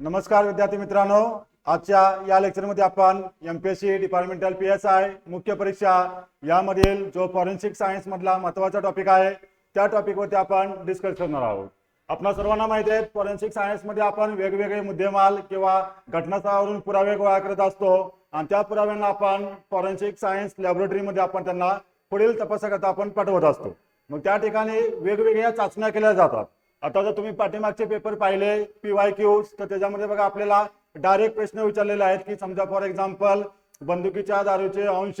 नमस्कार विद्यार्थी मित्रांनो. आजच्या या लेक्चरमध्ये आपण M P S C departmental P S I मुख्य परीक्षा यामधील जो फॉरेन्सिक सायन्स मधला महत्त्वाचा टॉपिक आहे त्या टॉपिकवरती आपण डिस्कस करणार आहोत. आपण सर्वांना माहिती आहे फॉरेन्सिक सायन्समध्ये आपण वेगवेगळे मुद्देमाल किंवा घटनास्थळावरून पुरावे गोळा करत असतो आणि त्या पुराव्यांना आपण फॉरेन्सिक सायन्स लॅबोरेटरीमध्ये आपण त्यांना पुढील तपासाकरता आपण पाठवत असतो. मग त्या ठिकाणी वेगवेगळ्या चाचण्या केल्या जातात. आता जर तुम्ही पाठीमागचे पेपर पाहिले पी वाय क्यूज तर त्याच्यामध्ये बघा आपल्याला डायरेक्ट प्रश्न विचारलेले आहेत की समजा फॉर एक्झाम्पल बंदुकीच्या दारूचे अंश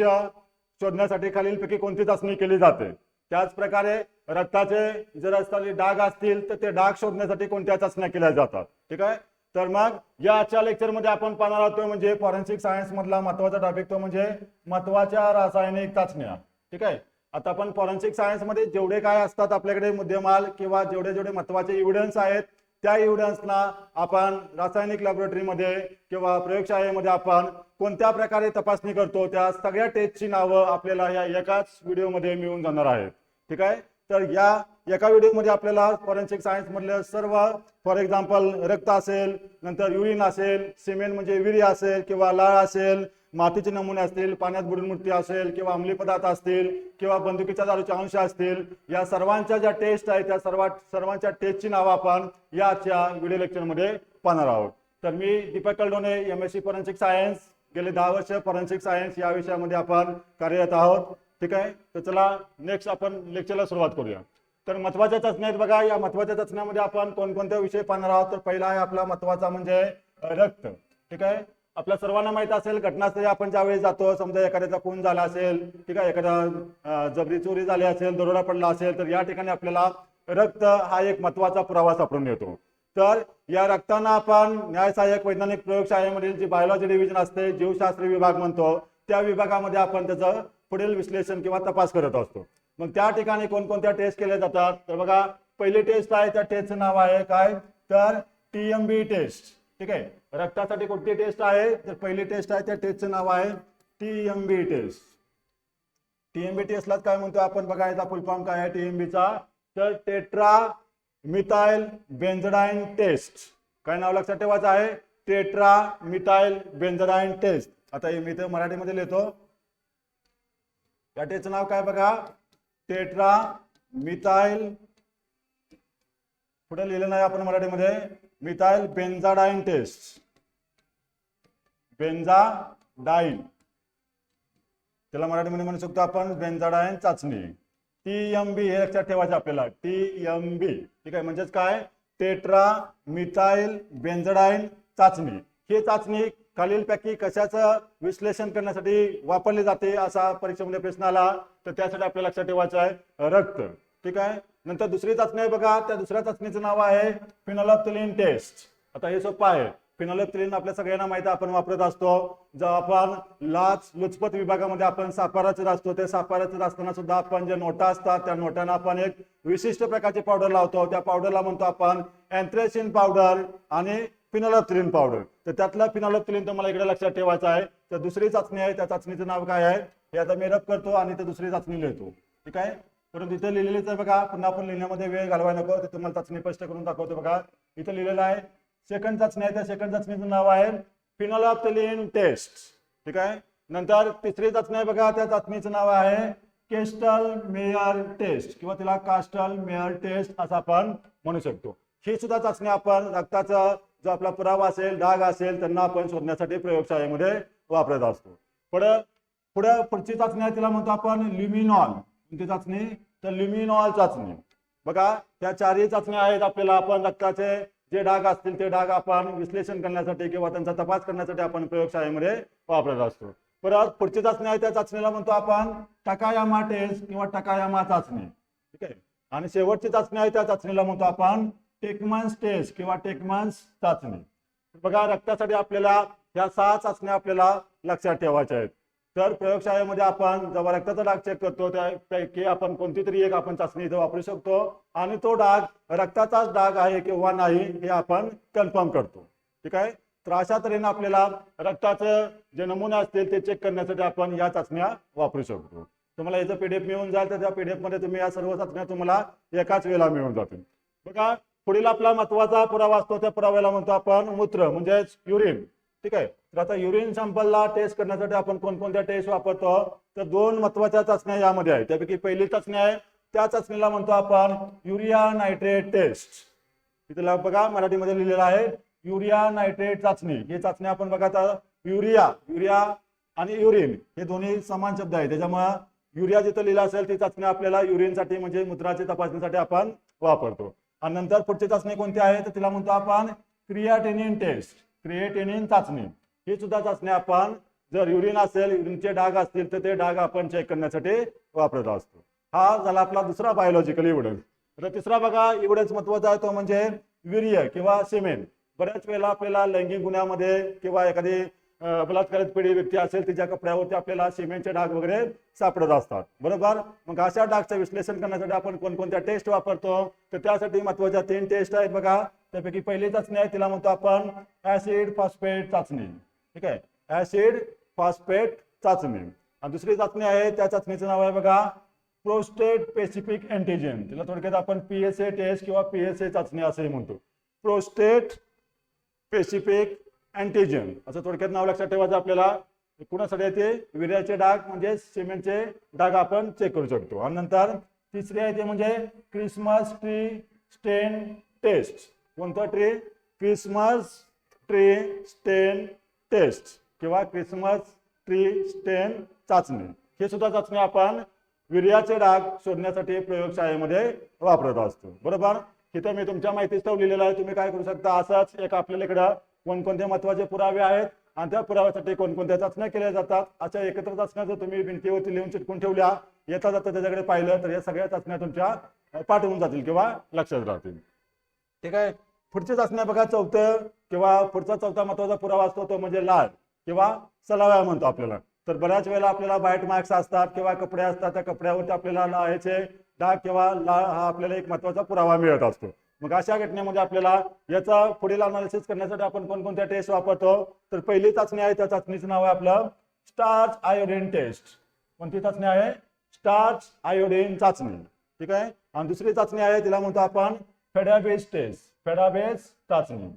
शोधण्यासाठी खालीलपैकी कोणती चाचणी केली जाते? त्याच प्रकारे रक्ताचे जर असताना डाग असतील तर ते डाग शोधण्यासाठी कोणत्या चाचण्या केल्या जातात? ठीक आहे? तर मग या आजच्या लेक्चरमध्ये आपण पाहणार आहोत तो म्हणजे फॉरेन्सिक सायन्स मधला महत्त्वाचा टॉपिक तो म्हणजे महत्त्वाच्या रासायनिक चाचण्या. ठीक आहे? आता आपण फॉरेन्सिक सायन्समध्ये जेवढे काय असतात आपल्याकडे मुद्देमाल किंवा जेवढे जेवढे महत्त्वाचे इव्हिडन्स आहेत त्या इव्हिडन्सना आपण रासायनिक लॅबोरेटरीमध्ये किंवा प्रयोगशाळेमध्ये आपण कोणत्या प्रकारे तपासणी करतो त्या सगळ्या टेस्टची नावं आपल्याला या एकाच व्हिडिओमध्ये मिळून जाणार आहेत. ठीक आहे? तर या एका व्हिडिओमध्ये आपल्याला फॉरेन्सिक सायन्स मधलं सर्व फॉर एक्झाम्पल रक्त असेल नंतर युरिन असेल सिमेंट म्हणजे विरी असेल किंवा लाळ असेल मातीचे नमुने असतील पाण्यात बुडून मूर्ती असेल किंवा अंमली पदार्थ असतील किंवा बंदुकीच्या दारूचे अंश असतील या सर्वांच्या ज्या टेस्ट आहेत त्या सर्वात सर्वांच्या टेस्टची नावं आपण याच्या व्हिडिओ लेक्चरमध्ये पाहणार आहोत. तर मी Deepak Kaldone M S C forensic science गेले दहा वर्ष फॉरेन्सिक सायन्स या विषयामध्ये आपण कार्यरत आहोत. ठीक आहे? तर चला नेक्स्ट आपण लेक्चरला सुरुवात करूया. तर महत्त्वाच्या चाचण्या आहेत बघा या महत्त्वाच्या चाचण्यामध्ये आपण कोणकोणत्या विषय पाहणार आहोत? तर पहिला आहे आपला महत्त्वाचा म्हणजे रक्त. ठीक आहे? आपल्या सर्वांना माहीत असेल घटनास्थळी आपण ज्यावेळी जातो समजा एखाद्याचा खून झाला असेल ठीक आहे एखादा जबरी चोरी झाली असेल दरोडा पडला असेल तर या ठिकाणी आपल्याला रक्त हा एक महत्त्वाचा पुरावा सापडून येतो. तर या रक्ताना आपण न्यायसहाय्यक वैज्ञानिक प्रयोगशाळेमधील जी बायोलॉजी डिव्हिजन असते जीवशास्त्र विभाग म्हणतो त्या विभागामध्ये आपण त्याचं पुढील विश्लेषण किंवा तपास करत असतो. मग त्या ठिकाणी कोणकोणत्या टेस्ट केल्या जातात? तर बघा पहिली टेस्ट आहे त्या टेस्टचं नाव आहे काय? तर टीएमबी टेस्ट ठीक आहे? रक्तासाठी कोणती टेस्ट आहे? तर पहिली टेस्ट आहे त्या टेस्टचं नाव आहे टीएमबी टेस्ट. टीएमबी टेस्टलाच काय म्हणतो आपण? बघायचा फुलफॉर्म काय आहे टीएमबीचा? तर टेट्रा मिथाईल बेन्झडाईन टेस्ट. काय नाव लक्षात ठेवायचं आहे? Tetra methyl benzidine test. आता हे मी तर मराठीमध्ये लिहितो. या टेस्टचं नाव काय बघा? टेट्रा मिथाइल पुढे लिहिलं नाही आपण मराठीमध्ये? Methyl बेन्झाडाईन taste. बेन्झाडाईन त्याला मराठीमध्ये म्हणू शकतो आपण बेन्झाडाईन चाचणी. टी एम बी हे लक्षात ठेवायचं आपल्याला. टी एम बी ठीक आहे म्हणजेच काय? टेट्रा मिथाइल बेन्झाडाईन चाचणी. ही चाचणी खालीलपैकी कशाचं विश्लेषण करण्यासाठी वापरली जाते असा परीक्षेमध्ये प्रश्न आला? तर त्यासाठी आपल्याला लक्षात ठेवायचं आहे रक्त. ठीक आहे? नंतर दुसरी चाचणी आहे बघा त्या दुसऱ्या चाचणीचं नाव आहे फिनोलॅप्थलिन टेस्ट. आता हे सोपं आहे. फिनोलॅप्थलिन आपल्या सगळ्यांना माहिती आहे, आपण वापरत असतो. जेव्हा आपण लाच लुचपत विभागामध्ये आपण सापाराचं असतो ते सापाराचं असताना सुद्धा आपण जे नोटा असतात त्या नोटांना आपण एक विशिष्ट प्रकारची पावडर लावतो. त्या पावडरला म्हणतो आपण अँथ्रेसिन पावडर आणि फिनोलॅप्थलिन पावडर तर त्यातलं फिनोलॅप्थलिन तुम्हाला इकडे लक्षात ठेवायचं आहे. तर दुसरी चाचणी आहे त्या चाचणीचं नाव काय आहे? हे आता मी रब करतो आणि ते दुसरी चाचणी लिहितो. ठीक आहे? परंतु इथं लिहिलेलं आहे बघा पुन्हा आपण लिहिण्यामध्ये वेळ घालवाय नको ते तुम्हाला चाचणी स्पष्ट करून दाखवतो बघा. इथं लिहिलेलं आहे सेकंड चाचणी आहे त्या सेकंड चाचणीचं नाव आहे फिनोलॅप्थलिन टेस्ट. ठीक आहे? नंतर तिसरी चाचणी आहे बघा त्या चाचणीचं नाव आहे केस्टल मेयर टेस्ट किंवा तिला कास्टल मेयर टेस्ट असं आपण म्हणू शकतो. ही सुद्धा चाचणी आपण रक्ताचा जो आपला पुरावा असेल डाग असेल त्यांना आपण शोधण्यासाठी प्रयोगशाळेमध्ये वापरत असतो. पुढं पुढं पुढची चाचणी आहे तिला म्हणतो आपण ल्युमिनॉल कोणती चाचणी? तर ल्युमिनॉल चाचणी. बघा त्या चारही चाचण्या आहेत आपल्याला आपण रक्ताचे जे डाग असतील ते डाग आपण विश्लेषण करण्यासाठी किंवा त्यांचा तपास करण्यासाठी आपण प्रयोगशाळेमध्ये वापरत असतो. परत पुढची चाचणी आहे त्या चाचणीला म्हणतो आपण टकायामा टेस्ट किंवा टकायामा चाचणी. ठीक आहे? आणि शेवटची चाचणी आहे त्या चाचणीला म्हणतो आपण टेकमन्स टेस्ट किंवा टेकमन्स चाचणी. बघा रक्तासाठी आपल्याला ह्या सहा चाचण्या आपल्याला लक्षात ठेवायच्या आहेत. तर प्रयोगशाळेमध्ये आपण जेव्हा रक्ताचा डाग चेक करतो त्यापैकी आपण कोणती तरी एक आपण चाचणी इथे वापरू शकतो. आणि तो डाग रक्ताचाच डाग आहे किंवा नाही हे आपण कन्फर्म करतो. ठीक आहे? तर अशा तऱ्हेने आपल्याला रक्ताचं जे नमुने असतील ते चेक करण्यासाठी आपण या चाचण्या वापरू शकतो. तुम्हाला याचं पीडीएफ मिळून जाईल तर त्या पीडीएफमध्ये तुम्ही या सर्व चाचण्या तुम्हाला एकाच वेळेला मिळून जातील. बघा पुढील आपला महत्त्वाचा पुरावा असतो त्या पुराव्याला म्हणतो आपण मूत्र म्हणजेच युरिन ठीक आहे? तर आता युरिन सॅम्पलला टेस्ट करण्यासाठी आपण कोणकोणत्या टेस्ट वापरतो? तर दोन महत्त्वाच्या चाचण्या यामध्ये आहेत. त्यापैकी पहिली चाचणी आहे. त्या चाचणीला म्हणतो आपण युरिया नायट्रेट टेस्ट इथला बघा मराठीमध्ये लिहिलेलं आहे युरिया नायट्रेट चाचणी. ही चाचणी आपण बघा आता युरिया युरिया आणि युरिन हे दोन्ही समान शब्द आहे त्याच्यामुळे युरिया जिथं लिहिलं असेल ती चाचणी आपल्याला युरिनसाठी म्हणजे मुद्राची तपासणीसाठी आपण वापरतो. आणि नंतर पुढची चाचणी कोणती आहे? तर तिला म्हणतो आपण क्रियाटेनियन टेस्ट क्रिएटिनिन चाचणी. ही सुद्धा चाचणी आपण जर युरिन असेल युरिनचे डाग असतील तर ते डाग आपण चेक करण्यासाठी वापरत असतो. हा झाला आपला दुसरा बायोलॉजिकल इव्हिडन्स तर तिसरा बघा इव्हिडन्स महत्त्वाचा आहे तो म्हणजे वीर्य किंवा सिमेंट. बऱ्याच वेळेला आपल्याला लैंगिक गुन्ह्यामध्ये किंवा एखादी बलात्कारित पिढी व्यक्ती असेल तिच्या कपड्यावरती आपल्याला सिमेंटचे डाग वगैरे सापडत असतात. बरोबर? मग अशा डागचं विश्लेषण करण्यासाठी आपण कोणकोणत्या टेस्ट वापरतो? तर त्यासाठी महत्त्वाच्या तीन टेस्ट आहेत बघा. त्यापैकी पहिली चाचणी आहे तिला म्हणतो आपण ऍसिड फॉस्फेट चाचणी. ठीक आहे? ऍसिड फॉस्फेट चाचणी. आणि दुसरी चाचणी आहे त्या चाचणीचं नाव आहे बघा प्रोस्टेट स्पेसिफिक अँटीजन. तिला थोडक्यात आपण पीएसए टेस्ट किंवा पीएसए चाचणी असंही म्हणतो. Prostate specific antigen. असं थोडक्यात नाव लक्षात ठेवायचं आपल्याला. कुणासाठी येते विर्याचे डाग म्हणजे सिमेंटचे डाग आपण चेक करू शकतो. आणि नंतर तिसरी आहे ते म्हणजे क्रिसमस ट्री स्टेन टेस्ट. कोणतं tree? Christmas tree stain test किंवा क्रिसमस ट्री स्टेन चाचणी. हे सुद्धा चाचणी आपण विर्याचे डाग शोधण्यासाठी प्रयोगशाळेमध्ये वापरत असतो. बरोबर? इथं मी तुमच्या माहितीस्तव लिहिलेलं आहे. तुम्ही काय करू शकता? असंच एक आपल्याला इकडं कोणकोणते महत्त्वाचे पुरावे आहेत आणि त्या पुराव्यासाठी कोणकोणत्या चाचण्या केल्या जातात? अशा एकत्र चाचण्या जर तुम्ही भिंतीवरती लिहून चिटकून ठेवल्या येता जाता त्याच्याकडे पाहिलं तर या सगळ्या चाचण्या तुमच्या पाठवून जातील किंवा लक्षात राहतील. ठीक आहे? पुढच्या चाचण्या बघा चौथं किंवा पुढचा चौथा महत्त्वाचा पुरावा असतो तो म्हणजे लाळ किंवा सलाव्या म्हणतो आपल्याला. तर बऱ्याच वेळेला आपल्याला बाईट मार्क्स असतात किंवा कपडे असतात त्या कपड्यावरती आपल्याला लाळेचे डाग किंवा लाळ हा आपल्याला एक महत्त्वाचा पुरावा मिळत असतो. मग अशा घटनेमध्ये आपल्याला याचा पुढील अनालिसिस करण्यासाठी आपण कोणकोणत्या टेस्ट वापरतो? तर पहिली चाचणी आहे त्या चाचणीचं नाव आहे आपलं स्टार्च आयोडीन टेस्ट कोणती चाचणी आहे? स्टार्च आयोडीन चाचणी. ठीक आहे? आणि दुसरी चाचणी आहे तिला म्हणतो आपण फेडाबेस टेस्ट फेडाबेस चाचणी.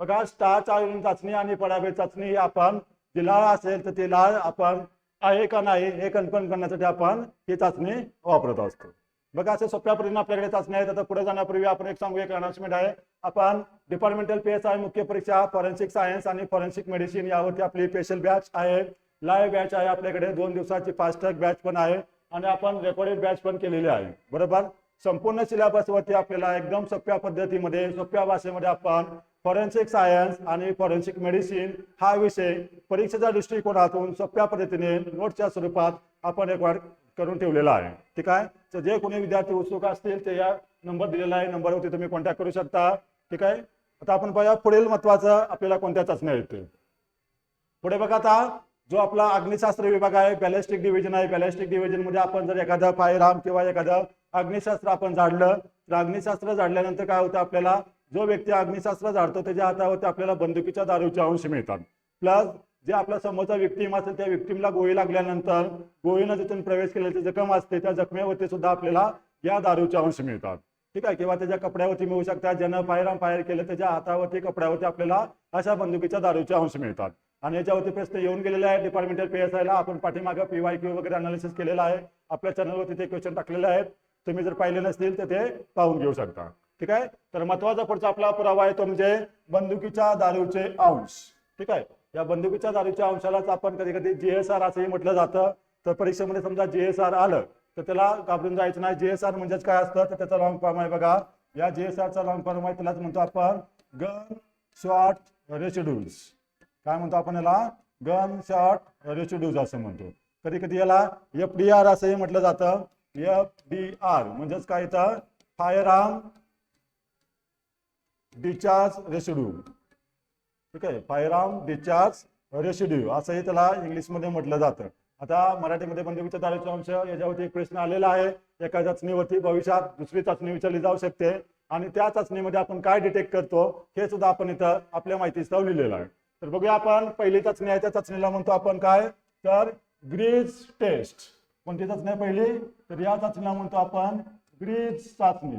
बघा स्टार्च आयोडीन चाचणी आणि फेडाबेस चाचणी ही आपण जी लाळ असेल तर ती लाळ आपण आहे का नाही हे कन्फर्म करण्यासाठी आपण ही चाचणी वापरत असतो. बघा असे सोप्या पद्धतीने आपल्याकडे चाचणी आहेत. आता पुढे जाण्यापूर्वी आपण एक सांगू एक अनाउन्समेंट आहे आपण डिपार्टमेंटल पी एस आय मुख्य परीक्षा फॉरेन्सिक सायन्स आणि फॉरेन्सिक मेडिसिन यावरती आपली स्पेशल बॅच आहे. लाईव्ह बॅच आहे आपल्याकडे. दोन दिवसाची फास्ट ट्रॅक बॅच पण आहे. आणि आपण रेकॉर्डेड बॅच पण केलेली आहे. बरोबर? संपूर्ण सिलेबसवरती आपल्याला एकदम सोप्या पद्धतीमध्ये सोप्या भाषेमध्ये आपण फॉरेन्सिक सायन्स आणि फॉरेन्सिक मेडिसिन हा विषय परीक्षेच्या दृष्टिकोनातून सोप्या पद्धतीने नोटच्या स्वरूपात आपण एक करून ठेवलेला आहे. ठीक आहे? तर जे कोणी विद्यार्थी उत्सुक असतील ते या नंबर दिलेला आहे. नंबरवरती तुम्ही कॉन्टॅक्ट करू शकता. ठीक आहे? आता आपण पाहूया पुढील महत्वाचं आपल्याला कोणत्या चाचण्या येते पुढे बघा आता जो आपला अग्निशास्त्र विभाग आहे बॅलिस्टिक डिव्हिजन आहे. बॅलिस्टिक डिव्हिजनमध्ये आपण जर एखादा फायर आर्म किंवा एखादा अग्निशास्त्र आपण जाडलं तर अग्निशास्त्र जाडल्यानंतर काय होतं आपल्याला? जो व्यक्ती अग्निशास्त्र जाडतो त्याच्या हातावरती आपल्याला बंदुकीच्या दारूचे अंश मिळतात. प्लस जे आपल्या समोरचा विक्टीम असेल त्या विक्टीमला गोळी लागल्यानंतर गोळीनं तिथून प्रवेश केल्याची जखम असते त्या जखमेवरती सुद्धा आपल्याला या दारूचे अंश मिळतात. ठीक आहे? किंवा त्याच्या कपड्यावरती मिळू शकतात. ज्यानं फायर फायर केलं त्याच्या हातावरती कपड्यावरती आपल्याला अशा बंदुकीच्या दारूचे अंश मिळतात. आणि याच्यावरती प्रश्न येऊन गेलेले आहे डिपार्टमेंटल पी एस आयला आपण पाठीमागे पीवाय क्यू वगैरे अनालिसिस केलेला आहे. आपल्या चॅनलवरती ते क्वेश्चन टाकलेले आहेत. तुम्ही जर पाहिले नसतील तर ते पाहून घेऊ शकता. ठीक आहे? तर महत्त्वाचा पुढचा आपला पुरावा आहे तो म्हणजे बंदुकीच्या दारूचे अंश. ठीक आहे? या बंदुकीच्या दारूच्या अंशालाच आपण कधी कधी जीएसआर असंही म्हटलं जातं. तर परीक्षेमध्ये समजा जीएसआर आलं तर त्याला घाबरून जायचं नाही. जीएसआर म्हणजेच काय असतं? तर त्याचा लॉंग फॉर्म आहे बघा. या जीएसआरचा लॉंग फॉर्म आहे त्यालाच म्हणतो आपण गन शॉर्ट रेसिड्यूज काय म्हणतो आपण याला? गन शॉर्ट रेसिड्यूज असं म्हणतो. कधी कधी याला एफ डी आर असंही म्हटलं जातं. F D R. म्हणजेच काय तर फायर आर्म डिचार्ज रेसिड्यू. ठीक आहे? फायर आर्म डिचार्ज रेसिड्यू असंही त्याला इंग्लिशमध्ये म्हटलं जातं. आता मराठीमध्ये बंदुकीच्या दारूचा अंश याच्यावरती एक प्रश्न आलेला आहे. एका चाचणीवरती भविष्यात दुसरी चाचणी विचारली जाऊ शकते. आणि त्या चाचणीमध्ये आपण काय डिटेक्ट करतो हे सुद्धा आपण इथं आपल्या माहितीस्तव लिहिलेलं आहे. तर बघूया आपण पहिली चाचणी आहे त्या चाचणीला म्हणतो आपण काय? तर ग्रीज टेस्ट. कोणती चाचणी पहिली तर या चाचणीला म्हणतो आपण ग्रीज चाचणी.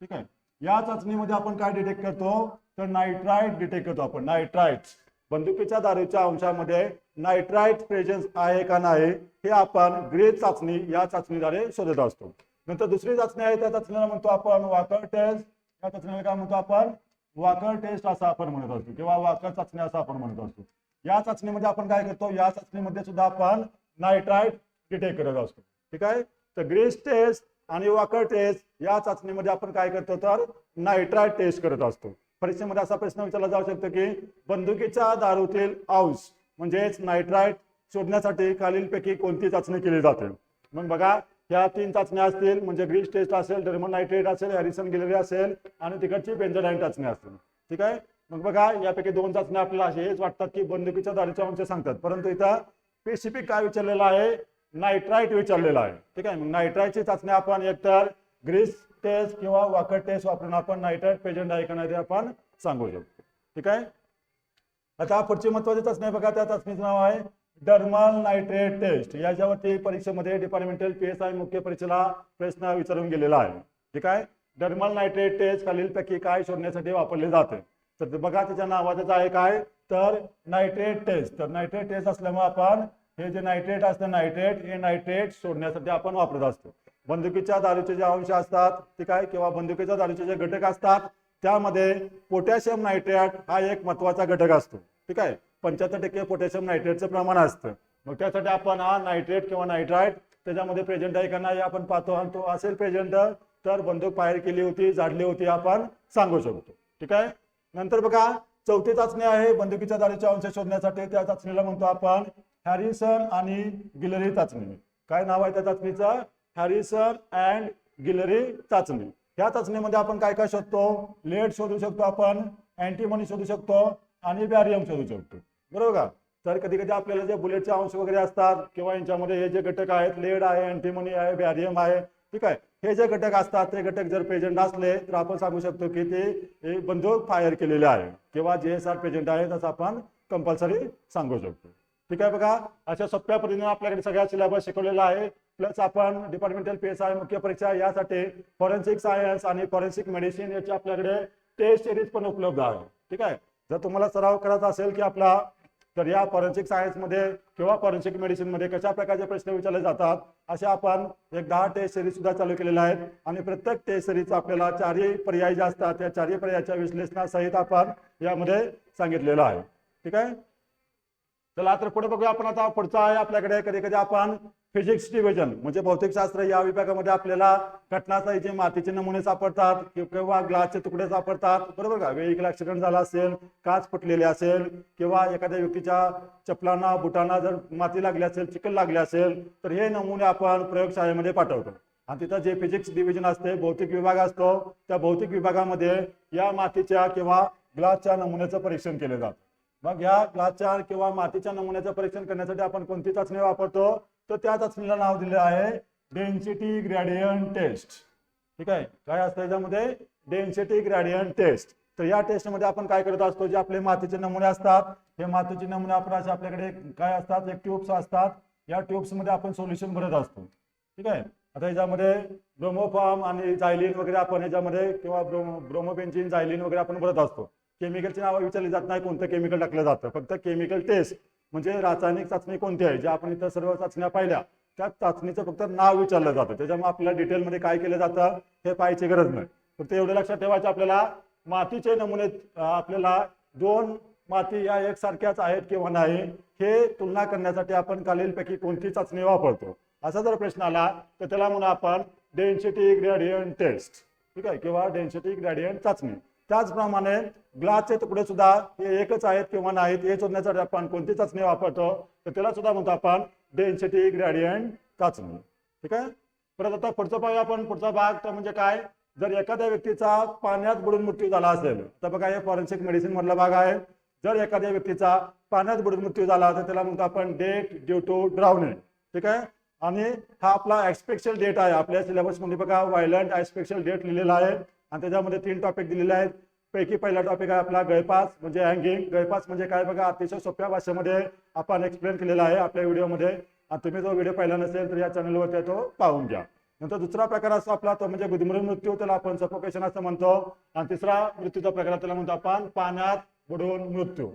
ठीक आहे? या चाचणीमध्ये आपण काय डिटेक्ट करतो? तर नायट्राईट डिटेक्ट करतो आपण. नायट्राईट बंदुकीच्या दारूच्या अंशामध्ये नायट्राईट प्रेझेन्स आहे का नाही हे आपण ग्रेज चाचणी या चाचणीद्वारे शोधत असतो. नंतर दुसरी चाचणी आहे त्या चाचणीला म्हणतो आपण वाकर टेस्ट या चाचणीला काय म्हणतो आपण? वाकर टेस्ट असं आपण म्हणत असतो किंवा वाकर चाचणी असं आपण म्हणत असतो. या चाचणीमध्ये आपण काय करतो? या चाचणीमध्ये सुद्धा आपण नायट्राईट डिटेक्ट करत असतो. ठीक आहे? तर ग्रेस टेस्ट आणि वाकर टेस्ट या चाचणीमध्ये आपण काय करतो तर नायट्राईट टेस्ट करत असतो. परीक्षेमध्ये असा प्रश्न विचारला जाऊ शकतो की बंदुकीच्या दारूतील अंश म्हणजेच नायट्राईट शोधण्यासाठी खालीलपैकी कोणती चाचणी केली जाते? मग बघा ह्या तीन चाचण्या असतील म्हणजे ग्रीस टेस्ट असेल डर्मन नायट्रेट असेल हॅरिसन गिलरी असेल आणि तिकडची बेंजोडाईन चाचणी असेल ठीक आहे? मग बघा यापैकी दोन चाचण्या आपल्याला हेच वाटतात की बंदुकीच्या दारूच्या अंश सांगतात. परंतु इथं स्पेसिफिक काय विचारलेलं आहे? नायट्राईट विचारलेलं आहे. ठीक आहे? मग नायट्राईटची चाचणी आपण एकतर ग्रीस टेस्ट किंवा वाकड टेस्ट वापरून आपण नायट्राईट पेजंट आहे का नाही ते आपण सांगू शकतो. ठीक आहे? आता पुढची महत्वाची चाचणी बघा त्या चाचणीचं नाव आहे डर्मल नायट्रेट टेस्ट. याच्यावरती परीक्षेमध्ये डिपार्टमेंटल पी एस आय मुख्य परीक्षेला प्रश्न विचारून गेलेला आहे. ठीक आहे? डर्मल नायट्रेट टेस्ट खालीलपैकी काय शोधण्यासाठी वापरले जाते? तर बघा त्याच्या नावाचं आहे? काय तर नायट्रेट टेस्ट. तर नायट्रेट टेस्ट असल्यामुळे आपण हे जे नायट्रेट असतं नायट्रेट हे नायट्रेट सोडण्यासाठी आपण वापरत असतो. बंदुकीच्या दारूचे जे अंश असतात ठीक आहे किंवा बंदुकीच्या दारूचे जे घटक असतात त्यामध्ये पोटॅशियम नायट्रेट हा एक महत्त्वाचा घटक असतो. ठीक आहे? पंच्याहत्तर टक्के पोटॅशियम नायट्रेटचं प्रमाण असतं. मग त्यासाठी आपण हा नायट्रेट किंवा नायट्राईट त्याच्यामध्ये प्रेझेंट आहे का नाही आपण पाहतो. आणि तो असेल प्रेझेंट तर बंदूक फायर केली होती झाडली होती आपण सांगू शकतो. ठीक आहे? नंतर बघा चौथी चाचणी आहे बंदुकीच्या दारूचे अंश शोधण्यासाठी. त्या चाचणीला म्हणतो आपण हॅरिसन आणि गिलरी चाचणी. काय नाव आहे त्या चाचणीचं? हॅरिसन अँड गिलरी चाचणी. या चाचणीमध्ये आपण काय काय शोधतो? लेड शोधू शकतो आपण अँटीमनी शोधू शकतो आणि बॅरियम शोधू शकतो. बरोबर का? तर कधी कधी आपल्याला जे बुलेटचे अंश वगैरे असतात किंवा यांच्यामध्ये हे जे घटक आहेत लेड आहे अँटीमनी आहे बॅरियम आहे ठीक आहे? हे जे घटक असतात ते घटक जर प्रेझेंट असले तर आपण सांगू शकतो की ते बंदूक फायर केलेले आहे. किंवा जे एस आर प्रेझेंट आहे तसं आपण कंपल्सरी सांगू शकतो. ठीक आहे बघा अशा सोप्या पद्धतीने आपल्याकडे सगळ्या सिलेबस शिकवलेला आहे. प्लस आपण डिपार्टमेंटल पी एस आय मुख्य परीक्षा यासाठी फॉरेन्सिक सायन्स आणि फॉरेन्सिक मेडिसिन याची आपल्याकडे टेस्ट सिरीज पण उपलब्ध आहे. ठीक आहे? जर तुम्हाला सराव करायचा असेल की आपला तर या फॉरेन्सिक सायन्समध्ये किंवा फॉरेन्सिक मेडिसिनमध्ये कशा प्रकारचे प्रश्न विचारले जातात असे आपण एक दहा टेस्ट सिरीज सुद्धा चालू केलेल्या आहेत. आणि प्रत्येक टेस्ट सिरीजचा आपल्याला चारही पर्याय जे असतात त्या चारही पर्यायाच्या विश्लेषणासहित आपण यामध्ये सांगितलेलं आहे. ठीक आहे? चला तर पुढे बघूया आपण आता पुढचा आहे आपल्याकडे. कधी कधी आपण फिजिक्स डिव्हिजन म्हणजे भौतिकशास्त्र या विभागामध्ये आपल्याला घटनास्थळीचे मातीचे नमुने सापडतात किंवा ग्लासचे तुकडे सापडतात बरोबर का? वेहिकल ऍक्सिडेंट झाला असेल काच फुटलेली असेल किंवा एखाद्या व्यक्तीच्या चपलांना बुटांना जर माती लागली असेल चिखल लागली असेल तर हे नमुने आपण प्रयोगशाळेमध्ये पाठवतो. आणि तिथं जे फिजिक्स डिव्हिजन असते भौतिक विभाग असतो त्या भौतिक विभागामध्ये या मातीच्या किंवा ग्लासच्या नमुन्याचं परीक्षण केले जातं. मग या ग्लासच्या किंवा मातीच्या नमुन्याचं परीक्षण करण्यासाठी आपण कोणती चाचणी वापरतो? तर त्या चाचणीला नाव दिले आहे डेन्सिटी ग्रॅडियंट टेस्ट ठीक आहे? काय असतं याच्यामध्ये? डेन्सिटी ग्रॅडियंट टेस्ट तर या टेस्टमध्ये आपण काय करत असतो? जे आपले मातीचे नमुने असतात हे मातीचे नमुने आपण असे आपल्याकडे काय असतात? एक ट्यूब्स असतात. या ट्यूब्समध्ये आपण सोल्युशन भरत असतो. ठीक आहे? आता याच्यामध्ये ब्रोमोफॉर्म आणि जायलिन वगैरे आपण याच्यामध्ये किंवा ब्रोमो ब्रोमोबेन्झिन जायलिन वगैरे आपण भरत असतो. केमिकलची नावं विचारली जात नाही कोणतं केमिकल टाकलं जातं. फक्त केमिकल टेस्ट म्हणजे रासायनिक चाचणी कोणती आहे? जे आपण इथं सर्व चाचण्या पाहिल्या त्या चाचणीचं फक्त नाव विचारलं जातं. त्याच्यामुळे आपल्याला डिटेलमध्ये काय केलं जातं हे पाहायची गरज नाही. फक्त एवढं लक्षात ठेवायचं आपल्याला मातीचे नमुने आपल्याला दोन माती या एकसारख्याच आहेत किंवा नाही हे तुलना करण्यासाठी आपण खालीलपैकी कोणती चाचणी वापरतो? असा जर प्रश्न आला तर त्याला म्हणून आपण डेन्सिटी ग्रॅडियंट टेस्ट ठीक आहे? किंवा डेन्सिटी ग्रेडियंट चाचणी. त्याचप्रमाणे ग्लासचे तुकडे सुद्धा हे एकच आहेत किंवा नाहीत हे शोधण्यासाठी आपण कोणती चाचणी वापरतो तर त्याला सुद्धा म्हणतो आपण डेन्सिटी ग्रॅडियंट चाचणी. ठीक आहे? परत आता पुढचा पाहूया आपण. पुढचा भाग तर म्हणजे काय? जर एखाद्या व्यक्तीचा पाण्यात बुडून मृत्यू झाला असेल तर बघा हे फॉरेन्सिक मेडिसिन मधला भाग आहे. जर एखाद्या व्यक्तीचा पाण्यात बुडून मृत्यू झाला तर त्याला म्हणतो आपण डेट ड्यू टू ड्राउनिंग ठीक आहे? आणि हा आपला एक्सपेक्शल डेट आहे. आपल्या सिलेबसमध्ये बघा व्हायलंट एक्सपेक्शल डेट लिहिलेला आहे. आणि त्याच्यामध्ये तीन टॉपिक दिलेले आहेत. पैकी पहिला टॉपिक आहे आपला गळपास म्हणजे हँगिंग गळपास म्हणजे काय बघा अतिशय सोप्या भाषेमध्ये आपण एक्सप्लेन केलेला आहे आपल्या व्हिडिओमध्ये. आणि तुम्ही जो व्हिडिओ पाहिला नसेल तर या चॅनलवरती तो पाहून घ्या. नंतर दुसरा प्रकार असतो आपला तो म्हणजे गुदमरून मृत्यू त्याला आपण सफोकेशन असं म्हणतो. आणि तिसरा मृत्यूचा प्रकार त्याला म्हणतो आपण पाण्यात बुडवून मृत्यू.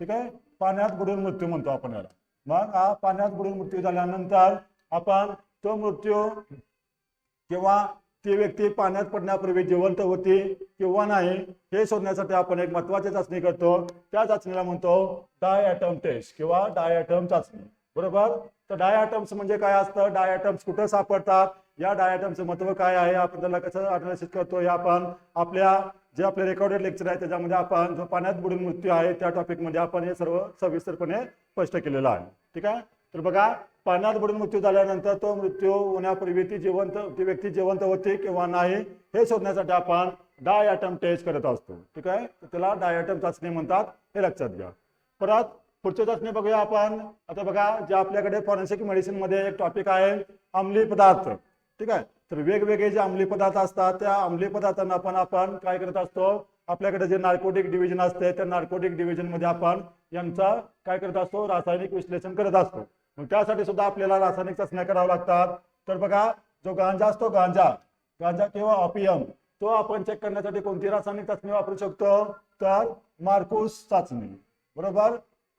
ठीक आहे? पाण्यात बुडवून मृत्यू म्हणतो आपण याला. मग हा पाण्यात बुडून मृत्यू झाल्यानंतर आपण तो मृत्यू किंवा ती व्यक्ती पाण्यात पडण्यापूर्वी जिवंत होती किंवा नाही हे शोधण्यासाठी आपण एक महत्वाची चाचणी करतो. त्या चाचणीला म्हणतो डाय ॲटम टेस्ट किंवा डाय ॲटम चाचणी. बरोबर? तर डाय ॲटम्स म्हणजे काय असतं? डाय ॲटम्स कुठं सापडतात? या डाय ॲटमचं महत्त्व काय आहे? आपण त्याला कसं अनालिसिस करतो? हे आपण आपल्या जे आपले रेकॉर्डेड लेक्चर आहे त्याच्यामध्ये आपण जो पाण्यात बुडून मृत्यू आहे त्या टॉपिकमध्ये आपण हे सर्व सविस्तरपणे स्पष्ट केलेलं आहे. ठीक आहे? तर बघा पाण्यात बुडून मृत्यू झाल्यानंतर तो मृत्यू होण्यापूर्वी ती जिवंत ती व्यक्ती जिवंत होती किंवा नाही हे शोधण्यासाठी आपण डाय ॲटम टेस्ट करत असतो. ठीक आहे? त्याला डाय ॲटम चाचणी म्हणतात हे लक्षात घ्या. परत पुढची चाचणी बघूया आपण. आता बघा जे आपल्याकडे फॉरेन्सिक मेडिसिनमध्ये एक टॉपिक आहे अंमली पदार्थ. ठीक आहे? तर वेगवेगळे जे अंमली पदार्थ असतात त्या अंमली पदार्थांना आपण आपण काय करत असतो आपल्याकडे जे नार्कोटिक डिव्हिजन असते त्या नार्कोटिक डिव्हिजनमध्ये आपण यांचा काय करत असतो रासायनिक विश्लेषण करत असतो. मग त्यासाठी सुद्धा आपल्याला रासायनिक चाचण्या कराव्या लागतात. तर बघा जो गांजा असतो गांजा गांजा किंवा ऑपियम तो आपण चेक करण्यासाठी कोणती रासायनिक चाचणी वापरू शकतो? तर मार्कोस चाचणी. बरोबर?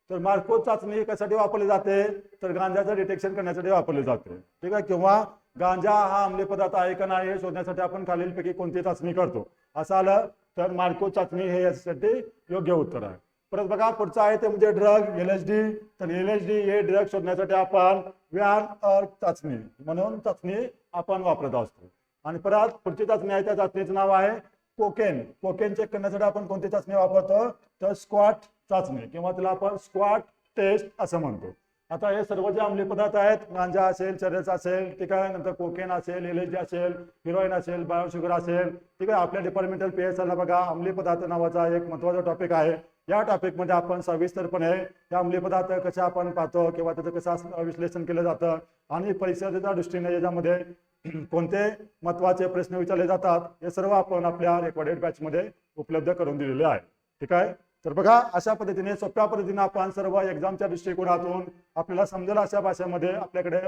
तर मार्कोस चाचणी कशासाठी वापरली जाते? तर गांजाचं डिटेक्शन करण्यासाठी वापरली जाते. ठीक आहे? किंवा गांजा हा अंमली पदार्थ आहे का नाही हे शोधण्यासाठी आपण खालीलपैकी कोणती चाचणी करतो? असं आलं तर मार्कोस चाचणी हे यासाठी योग्य उत्तर आहे. परत बघा पुढचं आहे ते म्हणजे ड्रग एल एच डी तर एल एच डी हे ड्रग शोधण्यासाठी आपण व्यान अर्क चाचणी म्हणून चाचणी आपण वापरत असतो. आणि परत पुढची चाचणी आहे त्या चाचणीचं नाव आहे कोकेन. कोकेन चेक करण्यासाठी आपण कोणती चाचणी वापरतो? तर स्क्वॉट चाचणी किंवा त्याला आपण स्क्वॉट टेस्ट असं म्हणतो. आता हे सर्व जे अंमली पदार्थ आहेत गांजा असेल चरस असेल ठीक आहे नंतर कोकेन असेल एल एच डी असेल हिरोईन असेल बायोशुगर असेल ठीक आहे आपल्या डिपार्टमेंटल पी एस ला बघा अंमली पदार्थ नावाचा एक महत्त्वाचा टॉपिक आहे. या टॉपिकमध्ये आपण सविस्तरपणे या अंमली पदार्थ कसे आपण पाहतो किंवा त्याचं कसं विश्लेषण केलं जातं आणि परिषदेच्या दृष्टीने याच्यामध्ये कोणते महत्त्वाचे प्रश्न विचारले जातात हे सर्व आपण आपल्या रेकॉर्डेड बॅचमध्ये उपलब्ध करून दिलेले आहे. ठीक आहे? तर बघा अशा पद्धतीने सोप्या पद्धतीने आपण सर्व एक्झामच्या दृष्टिकोनातून आपल्याला समजेल अशा भाषेमध्ये आपल्याकडे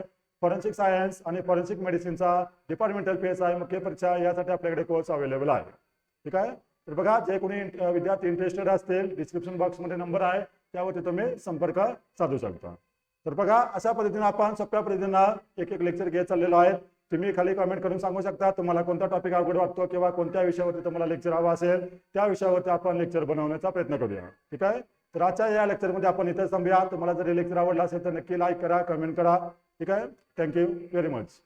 फॉरेन्सिक सायन्स आणि फॉरेन्सिक मेडिसिनचा डिपार्टमेंटल पी एस आय मुख्य परीक्षा यासाठी आपल्याकडे कोर्स अवेलेबल आहे. ठीक आहे? तर बघा जे कोणी विद्यार्थी इंटरेस्टेड असतील डिस्क्रिप्शन बॉक्समध्ये नंबर आहे त्यावरती तुम्ही संपर्क साधू शकता. तर बघा अशा पद्धतीने आपण सोप्या पद्धतीनं एक एक लेक्चर घेत चाललेलो आहे तुम्ही खाली कमेंट करून सांगू शकता तुम्हाला कोणता टॉपिक अवघड वाटतो किंवा कोणत्या विषयावरती तुम्हाला लेक्चर हवा असेल त्या विषयावरती आपण लेक्चर बनवण्याचा प्रयत्न करूया. ठीक आहे? तर आजच्या या लेक्चरमध्ये आपण इथं थांबूया. तुम्हाला जर लेक्चर आवडला असेल तर नक्की लाईक करा कमेंट करा. ठीक आहे? Thank you very much